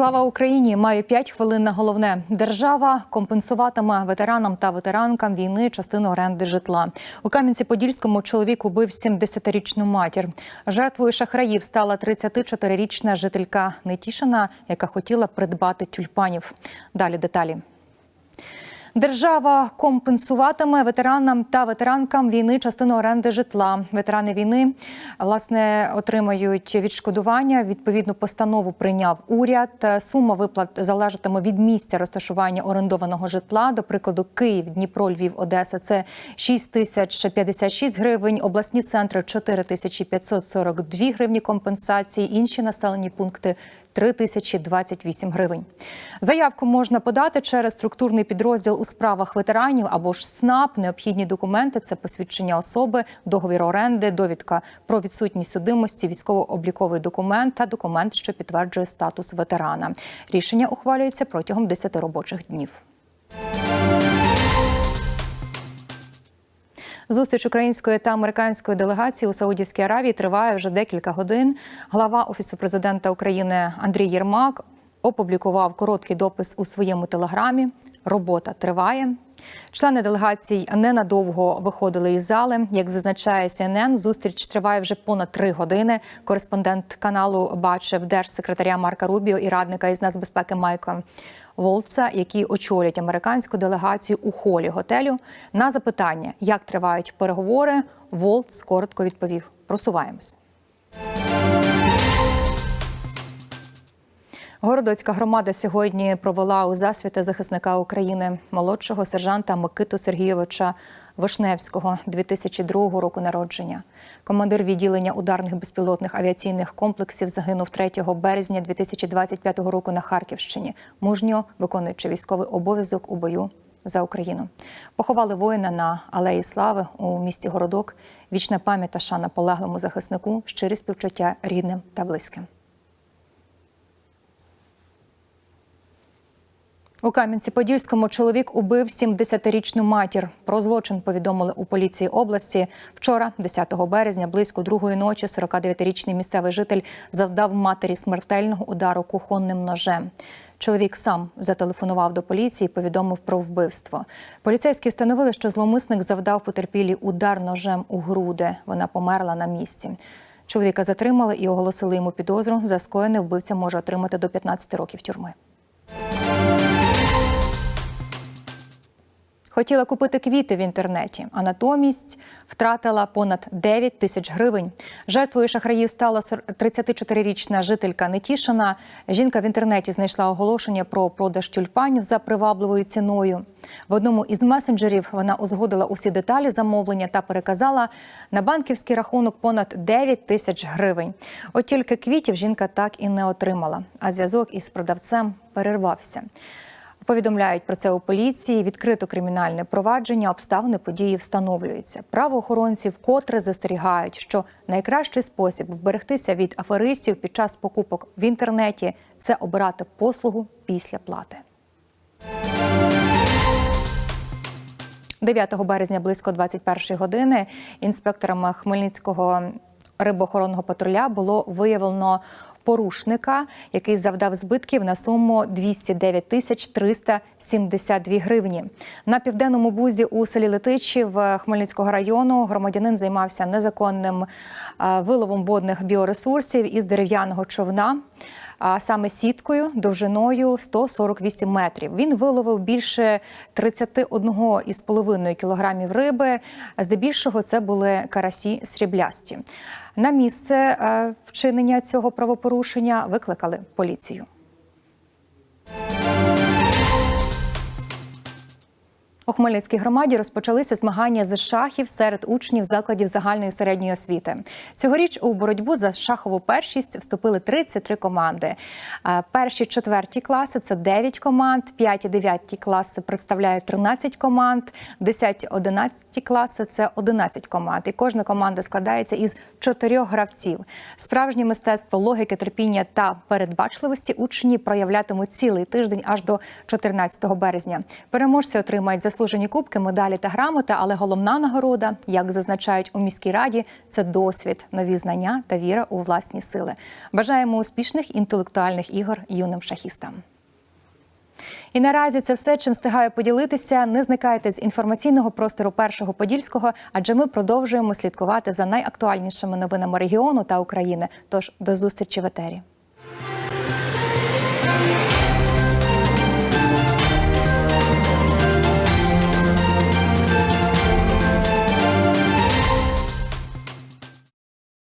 Слава Україні! Маю 5 хвилин на головне. Держава компенсуватиме ветеранам та ветеранкам війни частину оренди житла. У Кам'янці-Подільському чоловік убив 70-річну матір. Жертвою шахраїв стала 34-річна жителька Нетішина, яка хотіла придбати тюльпанів. Далі деталі. Держава компенсуватиме ветеранам та ветеранкам війни частину оренди житла. Ветерани війни власне отримають відшкодування. Відповідну постанову прийняв уряд. Сума виплат залежатиме від місця розташування орендованого житла. До прикладу, Київ, Дніпро, Львів, Одеса це 6 тисяч 56 гривень. Обласні центри 4 тисячі 542 гривні компенсації. Інші населені пункти 3028 гривень. Заявку можна подати через структурний підрозділ у справах ветеранів або ж СНАП. Необхідні документи це посвідчення особи, договір оренди, довідка про відсутність судимості, військово-обліковий документ та документ, що підтверджує статус ветерана. Рішення ухвалюється протягом 10 робочих днів. Зустріч української та американської делегації у Саудівській Аравії триває вже декілька годин. Глава офісу президента України Андрій Єрмак опублікував короткий допис у своєму телеграмі. Робота триває. Члени делегацій ненадовго виходили із зали. Як зазначає CNN, зустріч триває вже понад три години. Кореспондент каналу бачив держсекретаря Марка Рубіо і радника із нацбезпеки Майкла Волца, які очолять американську делегацію у холі готелю. На запитання, як тривають переговори, Волц коротко відповів: просуваємось. Городоцька громада сьогодні провела у засвіти захисника України молодшого сержанта Микиту Сергійовича Вишневського 2002 року народження. Командир відділення ударних безпілотних авіаційних комплексів загинув 3 березня 2025 року на Харківщині, мужньо виконуючи військовий обов'язок у бою за Україну. Поховали воїна на Алеї Слави у місті Городок. Вічна пам'ять та шана полеглому захиснику, щирі співчуття рідним та близьким. У Кам'янці-Подільському чоловік убив 70-річну матір. Про злочин повідомили у поліції області. Вчора, 10 березня, близько другої ночі, 49-річний місцевий житель завдав матері смертельного удару кухонним ножем. Чоловік сам зателефонував до поліції, повідомив про вбивство. Поліцейські встановили, що зловмисник завдав потерпілій удар ножем у груди. Вона померла на місці. Чоловіка затримали і оголосили йому підозру. За скоєне вбивця може отримати до 15 років тюрми. Хотіла купити квіти в інтернеті, а натомість втратила понад 9 тисяч гривень. Жертвою шахраїв стала 34-річна жителька Нетішина. Жінка в інтернеті знайшла оголошення про продаж тюльпанів за привабливою ціною. В одному із месенджерів вона узгодила усі деталі замовлення та переказала на банківський рахунок понад 9 тисяч гривень. От тільки квітів жінка так і не отримала, а зв'язок із продавцем перервався. Повідомляють про це у поліції. Відкрито кримінальне провадження, обставини події встановлюються. Правоохоронці вкотре застерігають, що найкращий спосіб вберегтися від аферистів під час покупок в інтернеті це обирати послугу після плати. 9 березня близько 21 години інспекторами Хмельницького рибоохоронного патруля було виявлено порушника, який завдав збитків на суму 209 тисяч 372 гривні. На південному бузі у селі Летичів Хмельницького району громадянин займався незаконним виловом водних біоресурсів із дерев'яного човна. А саме сіткою довжиною 148 метрів. Він виловив більше 31,5 кілограмів риби. Здебільшого це були карасі сріблясті. На місце вчинення цього правопорушення викликали поліцію. У Хмельницькій громаді розпочалися змагання з шахів серед учнів закладів загальної середньої освіти. Цьогоріч у боротьбу за шахову першість вступили 33 команди. Перші четверті класи це 9 команд, 5 і 9 класи представляють 13 команд, 10 11 класи це 11 команд. І кожна команда складається із чотирьох гравців. Справжнє мистецтво логіки, терпіння та передбачливості учні проявлятимуть цілий тиждень аж до 14 березня. Переможці отримають за заслужені кубки, медалі та грамоти, але головна нагорода, як зазначають у міській раді, це досвід, нові знання та віра у власні сили. Бажаємо успішних інтелектуальних ігор юним шахістам. І наразі це все, чим встигаю поділитися. Не зникайте з інформаційного простору першого подільського, адже ми продовжуємо слідкувати за найактуальнішими новинами регіону та України. Тож до зустрічі в етері.